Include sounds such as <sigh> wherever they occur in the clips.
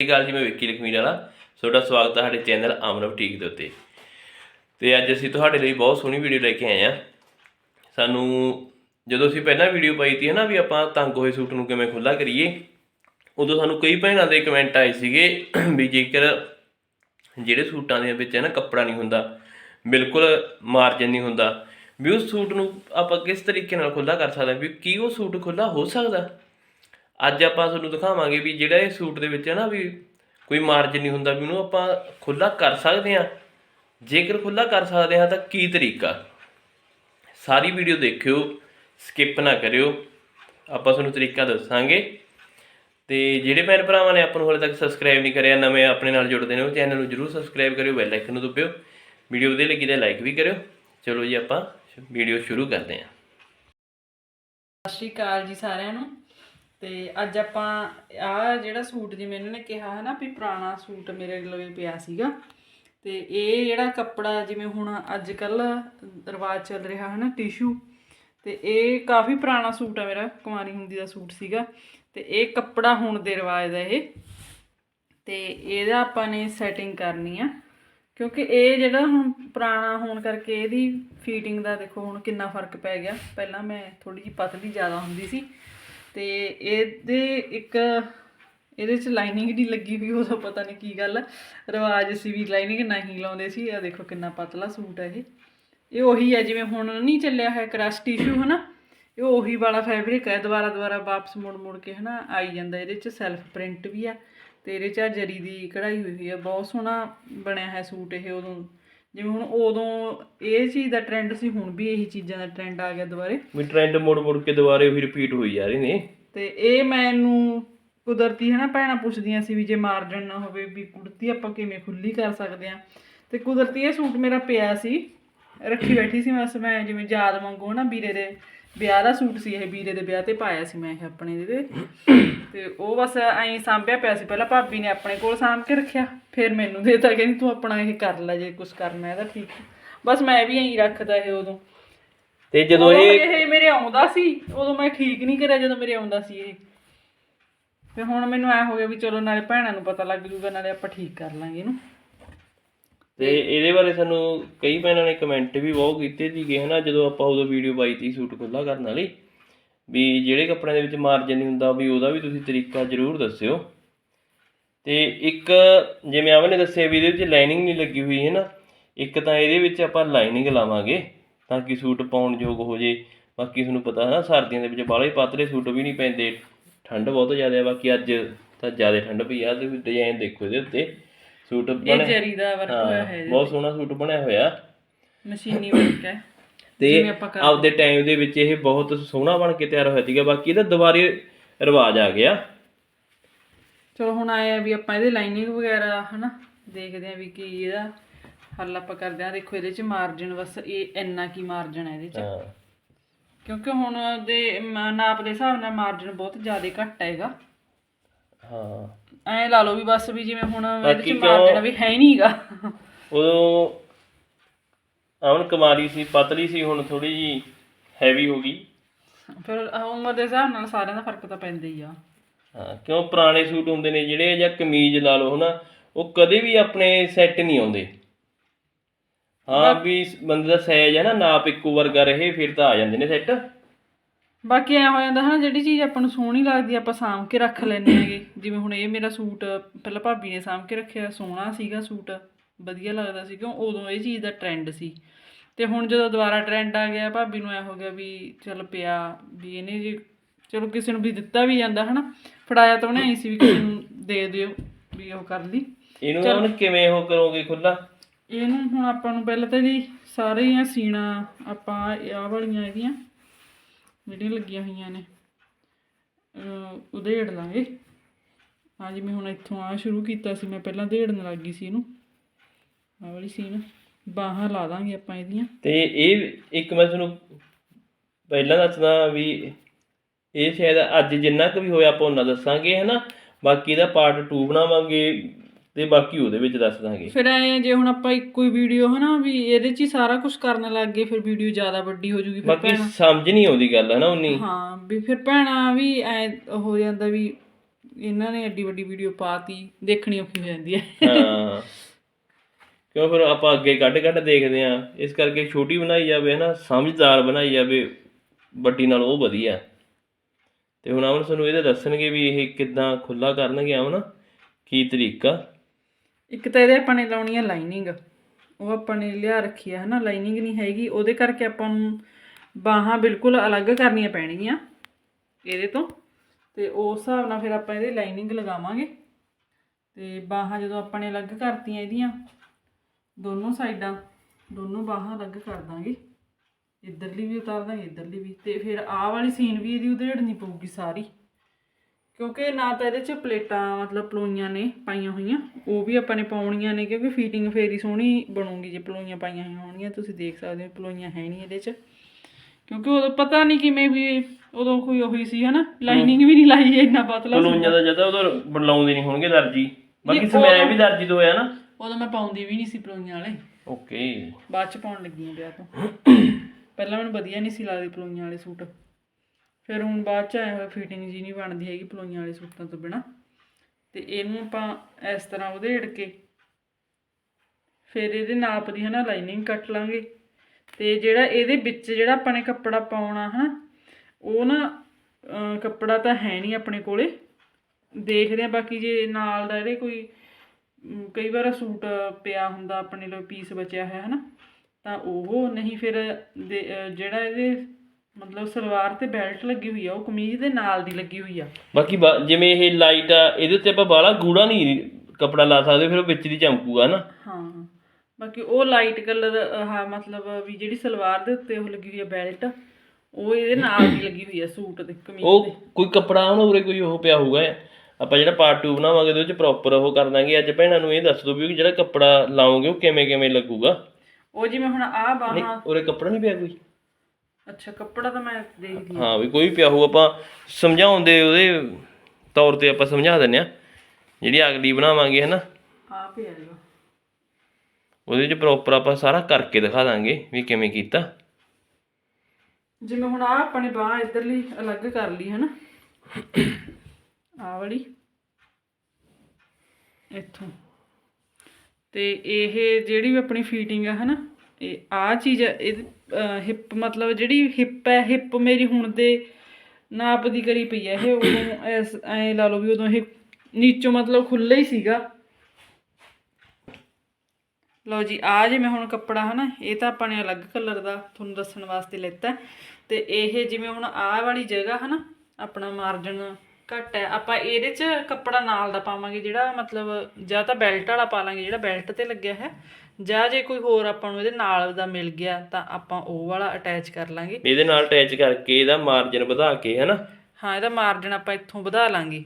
ਸਤਿ ਸ਼੍ਰੀ ਅਕਾਲ ਜੀ, ਮੈਂ ਵਿੱਕੀ ਲਖਮੀ ਵਾਲਾ ਤੁਹਾਡਾ ਸਵਾਗਤ ਹੈ ਸਾਡੇ ਚੈਨਲ ਅਮਰ ਬੁਟੀਕ ਦੇ ਉੱਤੇ। ਤੇ ਅੱਜ ਅਸੀਂ ਤੁਹਾਡੇ ਲਈ ਬਹੁਤ ਸੋਹਣੀ ਵੀਡੀਓ ਲੈ ਕੇ ਆਏ ਆ ਸਾਨੂੰ ਜਦੋਂ ਅਸੀਂ ਪਹਿਲਾਂ ਵੀਡੀਓ ਪਾਈ ਤੀ ਹੈ ਨਾ ਵੀ ਆਪਾਂ ਤੰਗ ਹੋਏ ਸੂਟ ਨੂੰ ਕਿਵੇਂ ਖੁੱਲਾ ਕਰੀਏ, ਉਦੋਂ ਸਾਨੂੰ ਕਈ ਭੈਣਾਂ ਦੇ ਕਮੈਂਟ ਆਏ ਸੀਗੇ ਵੀ ਜੇਕਰ ਜਿਹੜੇ ਸੂਟਾਂ ਦੇ ਵਿੱਚ ਹੈ ਨਾ ਕੱਪੜਾ ਨਹੀਂ ਹੁੰਦਾ, ਬਿਲਕੁਲ ਮਾਰਜਨ ਨਹੀਂ ਹੁੰਦਾ, ਵੀ ਉਸ ਸੂਟ ਨੂੰ ਆਪਾਂ ਕਿਸ ਤਰੀਕੇ ਨਾਲ ਖੁੱਲਾ ਕਰ ਸਕਦੇ, ਵੀ ਕੀ ਉਹ ਸੂਟ ਖੁੱਲਾ ਹੋ ਸਕਦਾ? ਅੱਜ ਆਪਾਂ ਤੁਹਾਨੂੰ ਦਿਖਾਵਾਂਗੇ ਵੀ ਜਿਹੜਾ ਇਹ ਸੂਟ ਦੇ ਵਿੱਚ ਹੈ ਨਾ ਵੀ ਕੋਈ ਮਾਰਜਨ ਨਹੀਂ ਹੁੰਦਾ ਵੀ ਉਹਨੂੰ ਆਪਾਂ ਖੁੱਲਾ ਕਰ ਸਕਦੇ ਹਾਂ। ਜੇਕਰ ਖੁੱਲਾ ਕਰ ਸਕਦੇ ਹਾਂ ਤਾਂ ਕੀ ਤਰੀਕਾ? ਸਾਰੀ ਵੀਡੀਓ ਦੇਖਿਓ ਸਕਿਪ ਨਾ ਕਰਿਓ। ਆਪਾਂ ਤੁਹਾਨੂੰ ਤਰੀਕਾ ਦੱਸਾਂਗੇ। ਤੇ ਜਿਹੜੇ ਭੈਣ ਭਰਾਵਾਂ ਨੇ ਆਪਾਂ ਨੂੰ ਹਾਲੇ ਤੱਕ ਸਬਸਕ੍ਰਾਈਬ ਨਹੀਂ ਕਰਿਆ, ਨਵੇਂ ਆਪਣੇ ਨਾਲ ਜੁੜਦੇ ਨੇ ਉਹ ਚੈਨਲ ਨੂੰ ਜਰੂਰ ਸਬਸਕ੍ਰਾਈਬ ਕਰਿਓ ਬੈਲ ਆਈਕਨ ਨੂੰ ਦਬਾਇਓ ਵੀਡੀਓ ਵਧੀਆ ਲੱਗੀ ਤਾਂ ਲਾਈਕ ਵੀ ਕਰਿਓ। ਚਲੋ ਜੀ ਆਪਾਂ ਵੀਡੀਓ ਸ਼ੁਰੂ ਕਰਦੇ ਹਾਂ। ਸਤਿ ਸ਼੍ਰੀ ਅਕਾਲ ਜੀ ਸਾਰਿਆਂ ਨੂੰ। ਤੇ ਅੱਜ ਆਪਾਂ ਆ ਜਿਹੜਾ ਸੂਟ ਜਿਵੇਂ ਇਹਨਾਂ ਨੇ ਕਿਹਾ ਹੈ ਨਾ ਵੀ ਪੁਰਾਣਾ ਸੂਟ ਮੇਰੇ ਲਵੇ ਪਿਆ ਸੀਗਾ, ਤੇ ਇਹ ਜਿਹੜਾ ਕੱਪੜਾ ਜਿਵੇਂ ਹੁਣ ਅੱਜ ਕੱਲ ਰਿਵਾਜ ਚੱਲ ਰਿਹਾ ਹੈ ਨਾ ਟਿਸ਼ੂ, ਤੇ ਇਹ ਕਾਫੀ ਪੁਰਾਣਾ ਸੂਟ ਆ ਮੇਰਾ, ਕੁਮਾਰੀ ਹੁੰਦੀ ਦਾ ਸੂਟ ਸੀਗਾ, ਤੇ ਇਹ ਕੱਪੜਾ ਹੁਣ ਦੇ ਰਿਵਾਜ ਦਾ ਇਹ, ਤੇ ਇਹਦਾ ਆਪਾਂ ਨੇ ਸੈਟਿੰਗ ਕਰਨੀ ਆ, ਕਿਉਂਕਿ ਇਹ ਜਿਹੜਾ ਹੁਣ ਪੁਰਾਣਾ ਹੋਣ ਕਰਕੇ ਇਹਦੀ ਫੀਟਿੰਗ ਦਾ ਦੇਖੋ ਹੁਣ ਕਿੰਨਾ ਫ਼ਰਕ ਪੈ ਗਿਆ, ਪਹਿਲਾਂ ਮੈਂ ਥੋੜੀ ਜਿਹੀ ਪਤਲੀ ਜ਼ਿਆਦਾ ਹੁੰਦੀ ਸੀ ਤੇ ਇਹਦੇ ਇੱਕ, ਇਹਦੇ ਚ ਲਾਈਨਿੰਗ ਨਹੀਂ ਲੱਗੀ ਵੀ ਉਹਦਾ ਪਤਾ ਨਹੀਂ ਕੀ ਗੱਲ ਰਿਵਾਜ ਸੀ ਵੀ ਲਾਈਨਿੰਗ ਨਹੀਂ ਲਾਉਂਦੇ ਸੀ। ਆ ਦੇਖੋ ਕਿੰਨਾ ਪਤਲਾ ਸੂਟ ਹੈ ਇਹ। ਇਹ ਉਹੀ ਹੈ ਜਿਵੇਂ ਹੁਣ ਨਹੀਂ ਚੱਲਿਆ ਹੈ ਕ੍ਰਸ਼ ਟਿਸ਼ੂ ਹਨਾ? ਇਹ ਉਹੀ ਵਾਲਾ ਫੈਬਰਿਕ ਹੈ ਦੁਬਾਰਾ ਦੁਬਾਰਾ ਵਾਪਸ ਮੁੜ ਮੁੜ ਕੇ, ਹਨਾ, ਆਈ ਜਾਂਦਾ। ਇਹਦੇ ਚ ਸੈਲਫ ਪ੍ਰਿੰਟ ਵੀ ਆ ਤੇ ਇਹਦੇ ਚ ਆਹ ਜਰੀ ਦੀ ਕਢਾਈ ਹੋਈ ਹੋਈ ਹੈ ਬਹੁਤ ਸੋਹਣਾ ਬਣਿਆ ਹੈ ਸੂਟ ਇਹ ਉਦੋਂ। ਜਿਵੇਂ ਹੁਣ ਉਦੋਂ ਇਹ ਚੀਜ਼ ਦਾ ਟ੍ਰੈਂਡ ਸੀ ਹੁਣ ਵੀ ਇਹੀ ਚੀਜ਼ਾਂ ਦਾ ਟ੍ਰੈਂਡ ਆ ਗਿਆ ਦੁਬਾਰੇ। ਵੀ ਟ੍ਰੈਂਡ ਮੋੜ ਮੋੜ ਕੇ ਦੁਬਾਰੇ ਉਹੀ ਰਿਪੀਟ ਹੋਈ ਜਾ ਰਹੇ ਨੇ। ਤੇ ਇਹ ਮੈਨੂੰ ਕੁਦਰਤੀ ਹੈ ਨਾ ਭੈਣਾਂ ਪੁੱਛਦੀਆਂ ਸੀ ਵੀ ਜੇ ਮਾਰਜਨ ਨਾ ਹੋਵੇ ਵੀ ਕੁੜਤੀ ਆਪਾਂ ਕਿਵੇਂ ਖੁੱਲੀ ਕਰ ਸਕਦੇ ਆ ਤੇ ਕੁਦਰਤੀ ਇਹ ਸੂਟ ਮੇਰਾ ਪਿਆ ਸੀ ਰੱਖੀ ਬੈਠੀ ਸੀ ਬਸ ਮੈਂ ਜਿਵੇਂ ਯਾਦ ਮੰਗੋ ਨਾ ਵੀਰੇ ਦੇ ਵਿਆਹ ਦਾ ਸੂਟ ਸੀ ਇਹ ਵੀਰੇ ਦੇ ਵਿਆਹ ਤੇ ਪਾਇਆ ਸੀ ਮੈਂ ਇਹ ਆਪਣੇ ਦੇ ਤੇ। ਉਹ ਬਸ ਐਂ ਸਾਂਭਿਆ ਪਿਆ ਸੀ। ਪਹਿਲਾਂ ਭਾਬੀ ਨੇ ਆਪਣੇ ਕੋਲ ਸਾਂਭ ਕੇ ਰੱਖਿਆ। ਫਿਰ ਮੈਨੂੰ ਦੇਤਾ ਕਹਿੰਦੀ ਤੂੰ ਆਪਣਾ ਇਹ ਕਰ ਲੈ ਜੇ ਕੁਝ ਕਰਨਾ ਇਹਦਾ ਠੀਕ ਬਸ ਮੈਂ ਵੀ ਐਂ ਰੱਖਦਾ ਇਹ ਉਦੋਂ। ਤੇ ਜਦੋਂ ਇਹ ਇਹ ਮੇਰੇ ਆਉਂਦਾ ਸੀ ਉਦੋਂ ਮੈਂ ਠੀਕ ਨਹੀਂ ਕਰਿਆ ਜਦੋਂ ਮੇਰੇ ਆਉਂਦਾ ਸੀ ਇਹ। ਤੇ ਹੁਣ ਮੈਨੂੰ ਐ ਹੋ ਗਿਆ ਵੀ ਚਲੋ ਨਾਲੇ ਭੈਣਾਂ ਨੂੰ ਪਤਾ ਲੱਗ ਜੂਗਾ ਨਾਲੇ ਆਪਾਂ ਠੀਕ ਕਰ ਲਾਂਗੇ ਇਹਨੂੰ। ਤੇ ਇਹਦੇ ਬਾਰੇ ਸਾਨੂੰ ਕਈ ਭੈਣਾਂ ਨੇ ਕਮੈਂਟ ਵੀ ਬਹੁਤ ਕੀਤੇ ਸੀਗੇ, ਹਨਾ, ਜਦੋਂ ਆਪਾਂ ਉਦੋਂ ਵੀਡੀਓ ਪਾਈ ਤੀ ਸੂਟ ਖੁੱਲਾ ਕਰਨ ਵਾਲੀ। ਵੀ ਜਿਹੜੇ ਕੱਪੜਿਆਂ ਦੇ ਵਿੱਚ ਮਾਰਜਨ ਨਹੀਂ ਹੁੰਦਾ, ਵੀ ਉਹਦਾ ਵੀ ਤੁਸੀਂ ਤਰੀਕਾ ਜ਼ਰੂਰ ਦੱਸਿਓ। ਤੇ ਇੱਕ, ਜਿਵੇਂ ਆਵਨ ਨੇ ਦੱਸਿਆ ਵੀ ਇਹਦੇ ਵਿੱਚ ਲਾਈਨਿੰਗ ਨਹੀਂ ਲੱਗੀ ਹੋਈ ਹੈ ਨਾ ਇੱਕ ਤਾਂ ਇਹਦੇ ਵਿੱਚ ਆਪਾਂ ਲਾਈਨਿੰਗ ਲਾਵਾਂਗੇ ਤਾਂ ਕਿ ਸੂਟ ਪਾਉਣ ਯੋਗ ਹੋ ਜੇ। ਬਾਕੀ ਤੁਹਾਨੂੰ ਪਤਾ ਹੈ ਨਾ ਸਰਦੀਆਂ ਦੇ ਵਿੱਚ ਬਾਹਲੇ ਪਤਲੇ ਸੂਟ ਵੀ ਨਹੀਂ ਪੈਂਦੇ, ਠੰਡ ਬਹੁਤ ਜ਼ਿਆਦਾ ਹੈ ਬਾਕੀ ਅੱਜ ਤਾਂ ਜ਼ਿਆਦਾ ਠੰਡ ਪਈ ਆ, ਤੇ ਡਿਜ਼ਾਈਨ ਦੇਖੋ ਇਹਦੇ ਉੱਤੇ। ਸੂਟ ਇਹ ਜਰੀ ਦਾ ਵਰਕ ਹੋਇਆ ਹੈ ਬਹੁਤ ਸੋਹਣਾ ਸੂਟ ਬਣਿਆ ਹੋਇਆ। ਮਸ਼ੀਨੀ ਵਰਕ ਹੈ। ਤੇ ਜਿਵੇਂ ਆਪਾਂ ਕਰ ਆਪਦੇ ਟਾਈਮ ਦੇ ਵਿੱਚ ਇਹ ਬਹੁਤ ਸੋਹਣਾ ਬਣ ਕੇ ਤਿਆਰ ਹੋਇਆ ਸੀਗਾ। ਬਾਕੀ ਇਹਦਾ ਦੁਬਾਰੇ ਰਿਵਾਜ ਆ ਗਿਆ। ਚਲੋ ਹੁਣ ਆਏ ਆ ਵੀ ਆਪਾਂ ਇਹਦੇ ਲਾਈਨਿੰਗ ਵਗੈਰਾ ਹਨਾ ਦੇਖਦੇ ਆ ਵੀ ਕੀ ਇਹਦਾ ਹੱਲ ਆਪਾਂ ਕਰਦੇ ਆ। ਦੇਖੋ ਇਹਦੇ ਚ ਮਾਰਜਨ ਬਸ ਇਹ ਇੰਨਾ ਕੀ ਮਾਰਜਨ ਹੈ ਇਹਦੇ ਚ। ਹਾਂ। ਕਿਉਂਕਿ ਹੁਣ ਦੇ ਮ- ਨਾਪ ਦੇ ਹਿਸਾਬ ਨਾਲ ਮਾਰਜਨ ਬਹੁਤ ਜ਼ਿਆਦਾ ਘੱਟ ਹੈਗਾ। ਹਾਂ। ਐਂ ਲਾ ਲਓ ਵੀ ਬਸ ਵੀ ਜਿਵੇਂ ਹੁਣ ਇਹਦੇ ਬਾਕੀ ਚ ਕਿਉਂ- ਮਾਰਜਨ ਵੀ ਹੈ ਨਹੀਂਗਾ ਉਦੋਂ ਆਵਨ ਕੁਮਾਰੀ ਸੀ ਪਤਲੀ ਸੀ ਹੁਣ ਥੋੜੀ ਜੀ ਹੈਵੀ ਹੋ ਗਈ। ਫਿਰ ਆਹ ਉਮਰ ਦੇ ਹਿਸਾਬ ਨਾਲ ਸਾਰਿਆਂ ਦਾ ਫ਼ਰਕ ਤਾਂ ਪੈਂਦਾ ਹੀ ਆ। ਹਾਂ ਕਿਉਂ ਪੁਰਾਣੇ ਸੂਟ ਹੁੰਦੇ ਨੇ ਜਿਹੜੇ ਜਾਂ ਕਮੀਜ਼ ਲਾ ਲਓ ਹਨਾ ਉਹ ਕਦੇ ਵੀ ਆਪਣੇ ਸੈੱਟ ਨਹੀਂ ਆਉਂਦੇ। ਹਾਂ ਵੀ ਬੰਦੇ ਦਾ ਸਾਈਜ਼ ਹੈ ਨਾ ਨਾਪ ਇੱਕੋ ਵਰਗਾ ਰਹੇ ਫਿਰ ਤਾਂ ਆ ਜਾਂਦੇ ਨੇ ਸੈੱਟ ਬਾਕੀ ਐ ਹੋ ਜਾਂਦਾ ਹਨਾ ਜਿਹੜੀ ਚੀਜ਼ ਆਪਾਂ ਨੂੰ ਸੋਹਣੀ ਲੱਗਦੀ ਆ, ਆਪਾਂ ਸਾਂਭ ਕੇ ਰੱਖ ਲੈਂਦੇ <coughs> ਹੈਗੇ। ਜਿਵੇਂ ਹੁਣ ਇਹ ਮੇਰਾ ਸੂਟ ਪਹਿਲਾਂ ਭਾਬੀ ਨੇ ਸਾਂਭ ਕੇ ਰੱਖਿਆ ਸੋਹਣਾ ਸੀਗਾ ਸੂਟ ਵਧੀਆ ਲੱਗਦਾ ਸੀ ਕਿਉਂ ਉਦੋਂ ਇਹ ਚੀਜ਼ ਦਾ ਟ੍ਰੈਂਡ ਸੀ। ਤੇ ਹੁਣ ਜਦੋਂ ਦੁਬਾਰਾ ਟ੍ਰੈਂਡ ਆ ਗਿਆ ਭਾਬੀ ਨੂੰ ਐ ਹੋ ਗਿਆ ਵੀ ਚੱਲ ਪਿਆ ਵੀ ਇਹਨੇ ਜੇ ਚਲੋ ਕਿਸੇ ਨੂੰ ਵੀ ਦਿੱਤਾ ਵੀ ਜਾਂਦਾ ਹਨਾ ਫੜਾਇਆ ਤਾਂ ਉਹਨੇ ਐ ਸੀ ਵੀ ਕਿਸੇ ਨੂੰ ਦੇ ਦਿਓ ਵੀ ਉਹ ਕਰ ਲਈ। ਇਹਨੂੰ ਹੁਣ ਕਿਵੇਂ ਉਹ ਕਰੋਗੇ ਖੁੱਲਾ ਇਹਨੂੰ ਹੁਣ ਆਪਾਂ ਨੂੰ ਪਹਿਲਾਂ ਤਾਂ ਜੀ ਸਾਰੀਆਂ ਸੀਣਾ ਆਪਾਂ ਆਹ ਵਾਲੀਆਂ ਇਹਦੀਆਂ ਜਿਹੜੀਆਂ ਲੱਗੀਆਂ ਹੋਈਆਂ ਨੇ। ਉਧੇੜ ਲਾਂਗੇ। ਹਾਂ ਜਿਵੇਂ ਹੁਣ ਇੱਥੋਂ ਆ ਸ਼ੁਰੂ ਕੀਤਾ ਸੀ, ਮੈਂ ਪਹਿਲਾਂ ਦੇੜਨ ਲੱਗੀ ਸੀ ਇਹਨੂੰ। ਆਹ ਵਾਲੀ ਸੀਨ। ਬਾਹਾਂ ਲਾ ਦਾਂਗੇ ਆਪਾਂ ਇਹਦੀਆਂ। ਤੇ ਇਹ ਇੱਕ ਮੈਂ ਤੁਹਾਨੂੰ ਪਹਿਲਾਂ ਦੱਸਦਾ ਵੀ ਇਹ ਸ਼ਾਇਦ ਅੱਜ ਜਿੰਨਾ ਕੁ ਵੀ ਹੋਇਆ ਆਪਾਂ ਉਹਨਾਂ ਦੱਸਾਂਗੇ, ਹਨਾ? ਬਾਕੀ ਇਹਦਾ ਪਾਰਟ 2 ਬਣਾਵਾਂਗੇ। ਤੇ ਬਾਕੀ ਉਹਦੇ ਵਿੱਚ ਦੱਸ ਦਾਂਗੇ। ਫਿਰ ਐ ਜੇ ਹੁਣ ਆਪਾਂ ਇੱਕੋ ਹੀ ਵੀਡੀਓ ਹਨਾ ਵੀ ਇਹਦੇ 'ਚ ਹੀ ਸਾਰਾ ਕੁਝ ਕਰਨ ਲੱਗ ਗਏ ਫਿਰ ਵੀਡੀਓ ਜ਼ਿਆਦਾ ਵੱਡੀ ਹੋ ਜੂਗੀ ਫਿਰ ਬਾਕੀ ਭੈਣਾਂ। ਸਮਝ ਨਹੀਂ ਆਉਂਦੀ ਗੱਲ ਹਨਾ ਉਨੀ। ਹਾਂ ਵੀ ਫਿਰ ਭੈਣਾਂ ਵੀ ਐ ਹੋ ਜਾਂਦਾ ਵੀ ਇਹਨਾਂ ਨੇ ਐਡੀ ਵੱਡੀ ਵੀਡੀਓ ਪਾਤੀ ਦੇਖਣੀ ਔਖੀ ਹੋ ਜਾਂਦੀ ਹੈ ਹਾਂ। ਕਿਉਂ ਫਿਰ ਆਪਾਂ ਅੱਗੇ ਕੱਢ ਕੱਢ ਦੇਖਦੇ ਆ ਇਸ ਕਰਕੇ ਛੋਟੀ ਬਣਾਈ ਜਾਵੇ ਹਨਾ ਸਮਝਦਾਰ ਬਣਾਈ ਜਾਵੇ ਵੱਡੀ ਨਾਲ ਉਹ ਵਧੀਆ। ਤੇ ਹੁਣ ਅਮਨ ਸਾਨੂੰ ਇਹਦੇ ਦੱਸਣਗੇ ਵੀ ਇਹ ਕਿੱਦਾਂ ਖੁੱਲਾ ਕਰਨਗੇ ਅਮਨ ਕੀ ਤਰੀਕਾ। ਇੱਕ ਤਾਂ ਇਹਦੇ ਆਪਾਂ ਨੇ ਲਾਉਣੀ ਆ ਲਾਈਨਿੰਗ, ਉਹ ਆਪਾਂ ਨੇ ਲਿਆ ਰੱਖੀ ਹੈ ਹਨਾ, ਲਾਈਨਿੰਗ ਨਹੀਂ ਹੈਗੀ, ਉਹਦੇ ਕਰਕੇ ਆਪਾਂ ਨੂੰ ਬਾਹਾਂ ਬਿਲਕੁਲ ਅਲੱਗ ਕਰਨੀਆਂ ਪੈਣਗੀਆਂ, ਇਹਦੇ ਤੋਂ। ਤੇ ਉਸ ਹਿਸਾਬ ਨਾਲ ਫਿਰ ਆਪਾਂ ਇਹਦੇ ਲਾਈਨਿੰਗ ਲਗਾਵਾਂਗੇ। ਤੇ ਬਾਹਾਂ ਜਦੋਂ ਆਪਾਂ ਨੇ ਅਲੱਗ ਕਰਤੀਆਂ ਇਹਦੀਆਂ, ਦੋਨੋਂ ਸਾਈਡਾਂ, ਦੋਨੋਂ ਬਾਹਾਂ ਅਲੱਗ ਕਰ ਦਾਂਗੇ। ਇੱਧਰਲੀ ਵੀ ਉਤਾਰ ਦਾਂਗੇ, ਇੱਧਰਲੀ ਵੀ। ਤੇ ਫਿਰ ਆਹ ਵਾਲੀ ਸੀਨ ਵੀ ਇਹਦੀ ਉਧੇੜਨੀ ਪਊਗੀ ਸਾਰੀ। ਕਿਉਂਕਿ ਨਾ ਤਾਂ ਇਹਦੇ ਚ ਪਲੇਟਾਂ ਮਤਲਬ ਪਲੋਈਆਂ ਨੇ ਪਾਈਆਂ ਹੋਈਆਂ। ਉਹ ਵੀ ਆਪਾਂ ਨੇ ਪਾਉਣੀਆਂ ਨੇ ਕਿਉਂਕਿ ਫੀਟਿੰਗ ਫੇਰੀ ਸੋਹਣੀ ਬਣੂਗੀ ਜੇ ਪਲੋਈਆਂ ਪਾਈਆਂ ਹੋਣਗੀਆਂ। ਤੁਸੀਂ ਦੇਖ ਸਕਦੇ ਹੋ ਪਲੋਈਆਂ ਹੈ ਨਹੀਂ ਇਹਦੇ ਚ। ਕਿਉਂਕਿ ਉਦੋਂ ਪਤਾ ਨਹੀਂ ਕਿਵੇਂ ਵੀ ਉਦੋਂ ਕੋਈ ਉਹੀ ਸੀ ਹਨਾ? ਲਾਈਨਿੰਗ ਵੀ ਨਹੀਂ ਲਾਈ ਇੰਨਾ ਪਤਲਾ ਸੀ। ਕਲੋਈਆਂ ਦਾ ਜਦਾ ਉਧਰ ਬਣਾਉਂਦੇ ਨਹੀਂ ਹੋਣਗੇ ਦਰਜੀ। ਬਾਕੀ ਸਮਿਆ ਵੀ ਦਰਜੀ ਤੋਂ ਹੋਇਆ ਨਾ। ਉਦੋਂ ਮੈਂ ਪਾਉਂਦੀ ਵੀ ਨਹੀਂ ਸੀ ਪਲੋਈਆਂ ਵਾਲੇ। ਓਕੇ। ਬਾਅਦ ਚ ਪਾਉਣ ਲੱਗੀ ਹਾਂ ਵਿਆਹ ਤੋਂ। <coughs> ਪਹਿਲਾਂ ਮੈਨੂੰ ਵਧੀਆ ਨਹੀਂ ਸੀ ਲੱਗਦੇ ਪਲੋਈਆਂ ਵਾਲੇ ਸੂਟ। ਫਿਰ ਹੁਣ ਬਾਅਦ ਚ ਆਇਆ ਹੋਇਆ ਫਿਟਿੰਗ ਜੀ ਨਹੀਂ ਬਣਦੀ ਹੈਗੀ ਪਲੋਈਆਂ ਵਾਲੇ ਸੂਟਾਂ ਤੋਂ ਬਿਨਾ। ਤੇ ਇਹਨੂੰ ਆਪਾਂ ਇਸ ਤਰ੍ਹਾਂ ਉਧੇੜ ਕੇ ਫਿਰ ਇਹਦੇ ਨਾਪ ਦੀ ਹਨਾ ਲਾਈਨਿੰਗ ਕੱਟ ਲਾਂਗੇ। ਤੇ ਜਿਹੜਾ ਇਹਦੇ ਵਿੱਚ ਜਿਹੜਾ ਆਪਾਂ ਨੇ ਕੱਪੜਾ ਪਾਉਣਾ ਹਨਾ, ਉਹ ਨਾ ਕੱਪੜਾ ਤਾਂ ਹੈ ਨਹੀਂ ਆਪਣੇ ਕੋਲੇ। ਦੇਖਦੇ ਆ ਬਾਕੀ ਜੇ ਨਾਲ ਦਾ ਇਹਦੇ ਕੋਈ ਕਈ ਵਾਰ ਸੂਟ ਪਿਆ ਹੁੰਦਾ ਆਪਣੇ ਲਈ ਪੀਸ ਬਚਿਆ ਹੈ ਹਨਾ, ਤਾਂ ਉਹ ਨਹੀਂ ਫਿਰ ਦੇ- ਜਿਹੜਾ ਇਹਦੇ ਮਤਲਬ ਸਲਵਾਰ ਤੇ ਬੈਲਟ ਲੱਗੀ ਹੋਈ ਆ ਉਹ ਕਮੀਜ਼ ਦੇ ਨਾਲ ਦੀ ਲੱਗੀ ਹੋਈ ਆ। ਬਾਕੀ ਬਾ- ਜਿਵੇਂ ਇਹ ਲਾਈਟ ਆ ਇਹਦੇ ਉੱਤੇ ਆਪਾਂ ਬਾਹਲਾ ਗੂੜਾ ਨਹੀਂ ਕਪੜਾ ਲਾ ਸਕਦੇ ਫਿਰ ਉਹ ਵਿੱਚ ਦੀ ਚਮਕੂਗਾ ਨਾ। ਹਾਂ ਬਾਕੀ ਉਹ ਲਾਈਟ ਕਲਰ ਆਹ ਮਤਲਬ ਵੀ ਜਿਹੜੀ ਸਲਵਾਰ ਦੇ ਉੱਤੇ ਉਹ ਲੱਗੀ ਹੋਈ ਆ ਬੈਲਟ ਉਹ ਇਹਦੇ ਨਾਲ ਦੀ ਲੱਗੀ ਹੋਈ ਆ ਸੂਟ ਦੇ ਕਮੀਜ਼ ਉਹ ਦੇ। ਕੋਈ ਕਪੜਾ ਉਹਨਾਂ ਉਰੇ ਕੋਈ ਉਹ ਪਿਆ ਹੋਊਗਾ ਆਪਾਂ ਜਿਹੜਾ ਪਾਰਟ 2 ਬਣਾਵਾਂਗੇ ਉਹਦੇ ਵਿੱਚ ਪ੍ਰੋਪਰ ਉਹ ਕਰ ਦਾਂਗੇ। ਅੱਜ ਭੈਣਾਂ ਨੂੰ ਇਹ ਦੱਸ ਦਿਓ ਵੀ ਜਿਹੜਾ ਕੱਪੜਾ ਲਾਓਗੇ ਉਹ ਕਿਵੇਂ ਕਿਵੇਂ ਲੱਗੂਗਾ। ਉਹ ਜਿਵੇਂ ਹੁਣ ਆਹ ਬਾਹਾਂ ਉਰੇ ਕੱਪੜਾ ਨਹੀਂ ਪਿਆ ਕੋਈ? ਅੱਛਾ ਕੱਪੜਾ ਤਾਂ ਮੈਂ ਦੇਖਦੀ ਹਾਂ। ਵੀ ਕੋਈ ਪਿਆ ਹੋਊ ਆਪਾਂ ਸਮਝਾਉਣ ਦੇ ਉਹਦੇ ਤੌਰ ਤੇ ਆਪਾਂ ਸਮਝਾ ਦਿੰਨੇ ਆ ਜਿਹੜੀ ਅਗਲੀ ਬਣਾਵਾਂਗੇ ਹਨਾ। ਆ ਪਿਆ ਹੈਗਾ ਉਹਦੇ ਵਿੱਚ ਪ੍ਰੋਪਰ ਆਪਾਂ ਸਾਰਾ ਕਰਕੇ ਦਿਖਾ ਦਾਂਗੇ ਵੀ ਕਿਵੇਂ ਕੀਤਾ। ਜਿਵੇਂ ਹੁਣ ਆ ਆਪਣੇ ਬਾਹ ਇਧਰਲੀ ਅਲੱਗ ਕਰ ਲਈ ਹਨਾ। ਆ ਵਾਲੀ। ਇੱਥੋਂ। ਤੇ ਇਹ ਜਿਹੜੀ ਵੀ ਆਪਣੀ ਫੀਟਿੰਗ ਆ ਹਨਾ। ਇਹ ਆ ਚੀਜ਼ ਇਹ ਹਿੱਪ ਮਤਲਬ ਜਿਹੜੀ ਹਿੱਪ ਹੈ ਹਿੱਪ ਮੇਰੀ ਹੁਣ ਦੇ ਨਾਪ ਦੀ ਕਰੀ ਪਈ ਹੈ, ਇਹ ਉਦੋਂ ਐਸ, ਐ ਲਾ ਲਓ ਵੀ ਉਦੋਂ ਇਹ ਨੀਚੋਂ ਮਤਲਬ ਖੁੱਲ੍ਹਾ ਹੀ ਸੀਗਾ। ਲਓ ਜੀ ਆ ਜਿਵੇਂ ਹੁਣ ਕੱਪੜਾ ਹਨਾ, ਇਹ ਤਾਂ ਆਪਾਂ ਨੇ ਅਲੱਗ ਕਲਰ ਦਾ ਤੁਹਾਨੂੰ ਦੱਸਣ ਵਾਸਤੇ ਲੈਤਾ ਤੇ ਇਹ ਜਿਵੇਂ ਹੁਣ ਆਹ ਵਾਲੀ ਜਗ੍ਹਾ ਹਨਾ, ਆਪਣਾ ਮਾਰਜਨ ਘੱਟ ਹੈ, ਆਪਾਂ ਇਹਦੇ 'ਚ ਕੱਪੜਾ ਨਾਲ ਦਾ ਪਾਵਾਂਗੇ ਜਿਹੜਾ ਮਤਲਬ ਜਾਂ ਤਾਂ ਬੈਲਟ ਵਾਲਾ ਪਾ ਲਾਂਗੇ, ਜਿਹੜਾ ਬੈਲਟ ਤੇ ਲੱਗਿਆ ਹੈ। ਜਾਂ ਜੇ ਕੋਈ ਹੋਰ ਆਪਾਂ ਨੂੰ ਇਹਦੇ ਨਾਲ ਦਾ ਮਿਲ ਗਿਆ ਤਾਂ ਆਪਾਂ ਉਹ ਵਾਲਾ ਅਟੈਚ ਕਰ ਲਾਂਗੇ। ਇਹਦੇ ਨਾਲ ਅਟੈਚ ਕਰਕੇ ਇਹਦਾ ਮਾਰਜਨ ਵਧਾ ਕੇ ਹਨਾ? ਹਾਂ ਇਹਦਾ ਮਾਰਜਨ ਆਪਾਂ ਇੱਥੋਂ ਵਧਾ ਲਾਂਗੇ।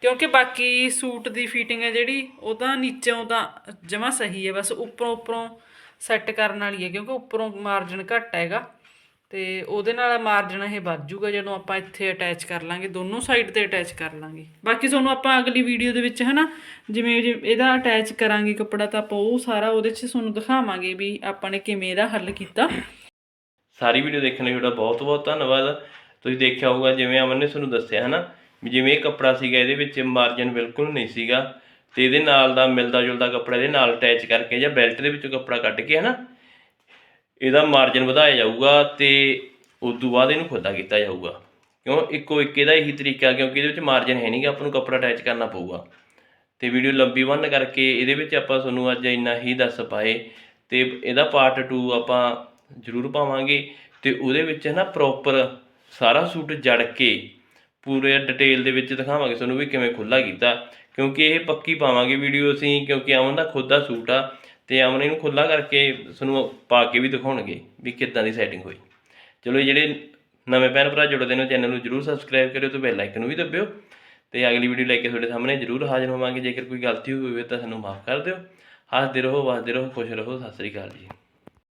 ਕਿਉਂਕਿ ਬਾਕੀ ਸੂਟ ਦੀ ਫਿਟਿੰਗ ਹੈ ਜਿਹੜੀ ਉਹ ਤਾਂ ਨੀਚੋਂ ਤਾਂ ਜਮਾ ਸਹੀ ਹੈ ਬਸ ਉੱਪਰੋਂ ਉੱਪਰੋਂ ਸੈੱਟ ਕਰਨ ਵਾਲੀ ਹੈ ਕਿਉਂਕਿ ਉੱਪਰੋਂ ਮਾਰਜਨ ਘੱਟ ਹੈਗਾ। ਤੇ ਉਹਦੇ ਨਾਲ ਮਾਰਜਨ ਇਹ ਵੱਧ ਜੂਗਾ ਜਦੋਂ ਆਪਾਂ ਇੱਥੇ ਅਟੈਚ ਕਰ ਲਾਂਗੇ, ਦੋਨੋਂ ਸਾਈਡ ਤੇ ਅਟੈਚ ਕਰ ਲਾਂਗੇ। ਬਾਕੀ ਤੁਹਾਨੂੰ ਆਪਾਂ ਅਗਲੀ ਵੀਡੀਓ ਦੇ ਵਿੱਚ ਹਨਾ, ਜਿਵੇਂ ਇਹਦਾ ਅਟੈਚ ਕਰਾਂਗੇ ਕੱਪੜਾ, ਤਾਂ ਆਪਾਂ ਉਹ ਸਾਰਾ ਉਹਦੇ 'ਚ ਤੁਹਾਨੂੰ ਦਿਖਾਵਾਂਗੇ ਵੀ ਆਪਾਂ ਨੇ ਕਿਵੇਂ ਇਹਦਾ ਹੱਲ ਕੀਤਾ। ਸਾਰੀ ਵੀਡੀਓ ਦੇਖਣ ਲਈ ਤੁਹਾਡਾ ਬਹੁਤ ਬਹੁਤ ਧੰਨਵਾਦ। ਤੁਸੀਂ ਦੇਖਿਆ ਹੋਊਗਾ, ਜਿਵੇਂ ਅਮਨ ਨੇ ਤੁਹਾਨੂੰ ਦੱਸਿਆ ਹਨਾ ਜਿਵੇਂ ਇਹ ਕੱਪੜਾ ਸੀਗਾ, ਇਹਦੇ ਵਿੱਚ ਮਾਰਜਨ ਬਿਲਕੁਲ ਨਹੀਂ ਸੀਗਾ। ਤੇ ਇਹਦੇ ਨਾਲ ਦਾ ਮਿਲਦਾ ਜੁਲਦਾ ਕੱਪੜਾ ਇਹਦੇ ਨਾਲ ਅਟੈਚ ਕਰਕੇ ਜਾਂ ਬੈਲਟ ਦੇ ਵਿੱਚੋਂ ਕੱਪੜਾ ਕੱਢ ਕੇ ਹਨਾ ਇਹਦਾ ਮਾਰਜਨ ਵਧਾਇਆ ਜਾਊਗਾ ਤੇ ਉਸ ਤੋਂ ਬਾਅਦ ਇਹਨੂੰ ਖੁੱਲਾ ਕੀਤਾ ਜਾਊਗਾ। ਕਿਉਂ? ਇੱਕੋ ਇੱਕ ਇਹਦਾ ਇਹੀ ਤਰੀਕਾ, ਕਿਉਂਕਿ ਇਹਦੇ ਵਿੱਚ ਮਾਰਜਨ ਹੈ ਨਹੀਂਗਾ ਆਪਾਂ ਨੂੰ ਕੱਪੜਾ ਅਟੈਚ ਕਰਨਾ ਪਊਗਾ। ਤੇ ਵੀਡੀਓ ਲੰਬੀ ਬੰਨ ਕਰਕੇ ਇਹਦੇ ਵਿੱਚ ਆਪਾਂ ਤੁਹਾਨੂੰ ਅੱਜ ਇੰਨਾ ਹੀ ਦੱਸ ਪਾਏ। ਤੇ ਇਹਦਾ ਪਾਰਟ 2 ਆਪਾਂ ਜ਼ਰੂਰ ਪਾਵਾਂਗੇ। ਤੇ ਉਹਦੇ ਵਿੱਚ ਹੈ ਨਾ ਪ੍ਰੋਪਰ ਸਾਰਾ ਸੂਟ ਜੜ ਕੇ ਪੂਰੇ ਡਿਟੇਲ ਦੇ ਵਿੱਚ ਦਿਖਾਵਾਂਗੇ ਤੁਹਾਨੂੰ ਵੀ ਕਿਵੇਂ ਖੁੱਲਾ ਕੀਤਾ। ਕਿਉਂਕਿ ਇਹ ਪੱਕੀ ਪਾਵਾਂਗੇ ਵੀਡੀਓ ਅਸੀਂ, ਕਿਉਂਕਿ ਅਮਨ ਦਾ ਖੁਦ ਦਾ ਸੂਟ ਆ। ਤੇ ਅਮਨ ਇਹਨੂੰ ਖੁੱਲਾ ਕਰਕੇ ਤੁਹਾਨੂੰ ਪਾ ਕੇ ਵੀ ਦਿਖਾਉਣਗੇ ਵੀ ਕਿੱਦਾਂ ਦੀ ਸੈਟਿੰਗ ਹੋਈ। ਚਲੋ ਇਹ ਜਿਹੜੇ ਨਵੇਂ ਭੈਣ ਭਰਾ ਜੁੜਦੇ ਨੇ ਚੈਨਲ ਨੂੰ ਜਰੂਰ ਸਬਸਕ੍ਰਾਈਬ ਕਰਿਓ ਤੇ ਬੈਲ ਆਈਕਨ ਵੀ ਦਬਿਓ ਤੇ ਅਗਲੀ ਵੀਡੀਓ ਲੈ ਕੇ ਤੁਹਾਡੇ ਸਾਹਮਣੇ ਜਰੂਰ ਹਾਜ਼ਰ ਹੋਵਾਂਗੇ। ਜੇਕਰ ਕੋਈ ਗਲਤੀ ਹੋਈ ਹੋਵੇ ਤਾਂ ਸਾਨੂੰ ਮਾਫ ਕਰ ਦਿਓ। ਹੱਸਦੇ ਰਹੋ, ਵਸਦੇ ਰਹੋ, ਖੁਸ਼ ਰਹੋ। ਸਤਿ ਸ੍ਰੀ ਅਕਾਲ ਜੀ।